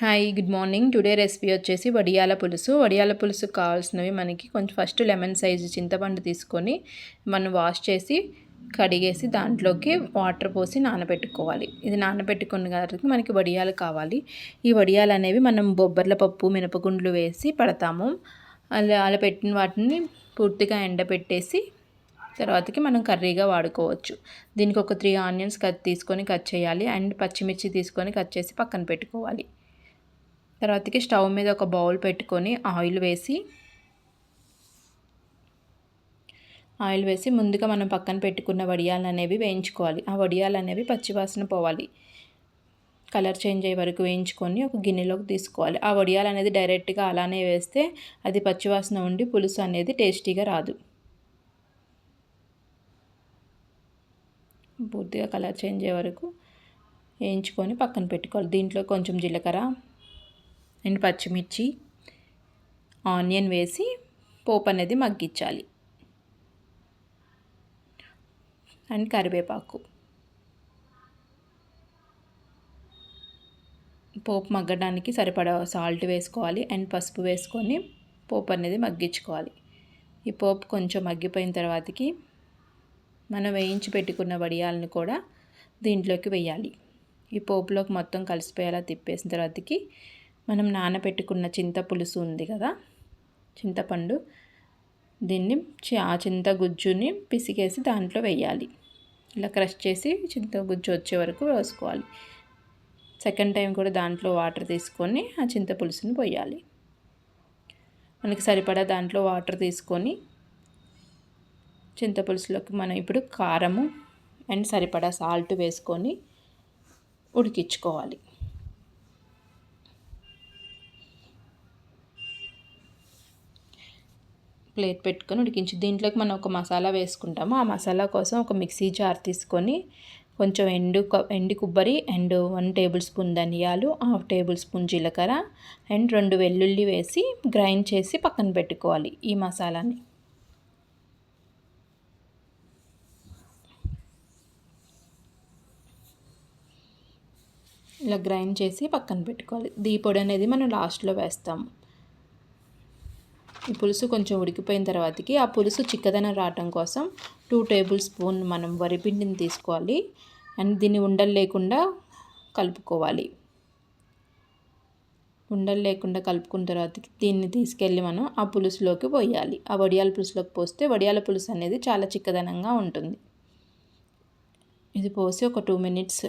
Hi good morning today recipe వచ్చేసి వడియాల పులుసు. వడియాల పులుసు కావాల్సినవి మనకి కొంచెం ఫస్ట్ లెమన్ సైజు చింతపండు తీసుకొని మనం వాష్ చేసి కడిగేసి దాంట్లోకి వాటర్ పోసి నానబెట్టుకోవాలి. ఇది నానబెట్టుకున్న కాబట్టి మనకి వడియాలు కావాలి. ఈ వడియాలు అనేవి మనం బొబ్బర్ల పప్పు మినపగుండ్లు వేసి పడతాము. అలా అలా పెట్టిన వాటిని పూర్తిగా ఎండబెట్టేసి తర్వాతకి మనం కర్రీగా వాడుకోవచ్చు. దీనికి ఒక త్రీ ఆనియన్స్ కట్ తీసుకొని కట్ చేయాలి. అండ్ పచ్చిమిర్చి తీసుకొని కట్ చేసి పక్కన పెట్టుకోవాలి. తర్వాతకి స్టవ్ మీద ఒక బౌల్ పెట్టుకొని ఆయిల్ వేసి ఆయిల్ వేసి ముందుగా మనం పక్కన పెట్టుకున్న వడియాలు అనేవి వేయించుకోవాలి. ఆ వడియాలు అనేవి పచ్చివాసన పోవాలి. కలర్ చేంజ్ అయ్యే వరకు వేయించుకొని ఒక గిన్నెలోకి తీసుకోవాలి. ఆ వడియాలు అనేది డైరెక్ట్గా అలానే వేస్తే అది పచ్చివాసన ఉండి పులుసు అనేది టేస్టీగా రాదు. పూర్తిగా కలర్ చేంజ్ అయ్యే వరకు వేయించుకొని పక్కన పెట్టుకోవాలి. దీంట్లో కొంచెం జీలకర్ర అండ్ పచ్చిమిర్చి ఆనియన్ వేసి పోపు అనేది మగ్గించాలి. అండ్ కరివేపాకు. పోపు మగ్గడానికి సరిపడా సాల్ట్ వేసుకోవాలి. అండ్ పసుపు వేసుకొని పోపు అనేది మగ్గించుకోవాలి. ఈ పోపు కొంచెం మగ్గిపోయిన తర్వాతకి మనం వేయించి పెట్టుకున్న వడియాలను కూడా దీంట్లోకి వేయాలి. ఈ పోపులోకి మొత్తం కలిసిపోయేలా తిప్పేసిన తర్వాతకి మనం నానబెట్టుకున్న చింత పులుసు ఉంది కదా చింతపండు దీన్ని ఆ చింత గుజ్జుని పిసికేసి దాంట్లో వేయాలి. ఇలా క్రష్ చేసి చింత గుజ్జు వచ్చే వరకు వేసుకోవాలి. సెకండ్ టైం కూడా దాంట్లో వాటర్ తీసుకొని ఆ చింత పులుసుని పోయాలి. మనకి సరిపడా దాంట్లో వాటర్ తీసుకొని చింతపులుసులోకి మనం ఇప్పుడు కారము అండ్ సరిపడా సాల్ట్ వేసుకొని ఉడికించుకోవాలి. ప్లేట్ పెట్టుకొని ఉడికించి. దీంట్లోకి మనం ఒక మసాలా వేసుకుంటాము. ఆ మసాలా కోసం ఒక మిక్సీ జార్ తీసుకొని కొంచెం ఎండు ఎండు కొబ్బరి అండ్ వన్ టేబుల్ స్పూన్ ధనియాలు హాఫ్ టేబుల్ స్పూన్ జీలకర్ర అండ్ రెండు వెల్లుల్లి వేసి గ్రైండ్ చేసి పక్కన పెట్టుకోవాలి ఈ మసాలాని. ఇలా గ్రైండ్ చేసి పక్కన పెట్టుకోవాలి. దీ పొడి అనేది మనం లాస్ట్లో వేస్తాము. ఈ పులుసు కొంచెం ఉడికిపోయిన తర్వాతకి ఆ పులుసు చిక్కదనం రావటం కోసం టూ టేబుల్ స్పూన్ మనం వరిపిండిని తీసుకోవాలి. అండ్ దీన్ని ఉండలు లేకుండా కలుపుకోవాలి. ఉండలు లేకుండా కలుపుకున్న తర్వాత దీన్ని తీసుకెళ్ళి మనం ఆ పులుసులోకి పోయాలి. ఆ వడియాల పులుసులోకి పోస్తే వడియాల పులుసు అనేది చాలా చిక్కదనంగా ఉంటుంది. ఇది పోసి ఒక టూ మినిట్స్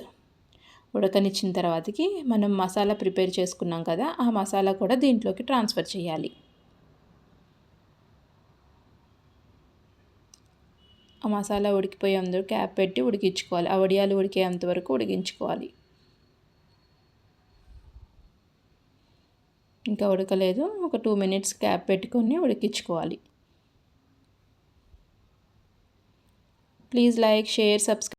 ఉడకనిచ్చిన తర్వాతకి మనం మసాలా ప్రిపేర్ చేసుకున్నాం కదా ఆ మసాలా కూడా దీంట్లోకి ట్రాన్స్ఫర్ చేయాలి. ఆ మసాలా ఉడికిపోయేందుకు క్యాప్ పెట్టి ఉడికించుకోవాలి. ఆ వడియాలు ఉడికేంత వరకు ఉడికించుకోవాలి. ఇంకా ఉడకలేదు. ఒక టూ మినిట్స్ క్యాప్ పెట్టుకొని ఉడికించుకోవాలి. Please like share subscribe.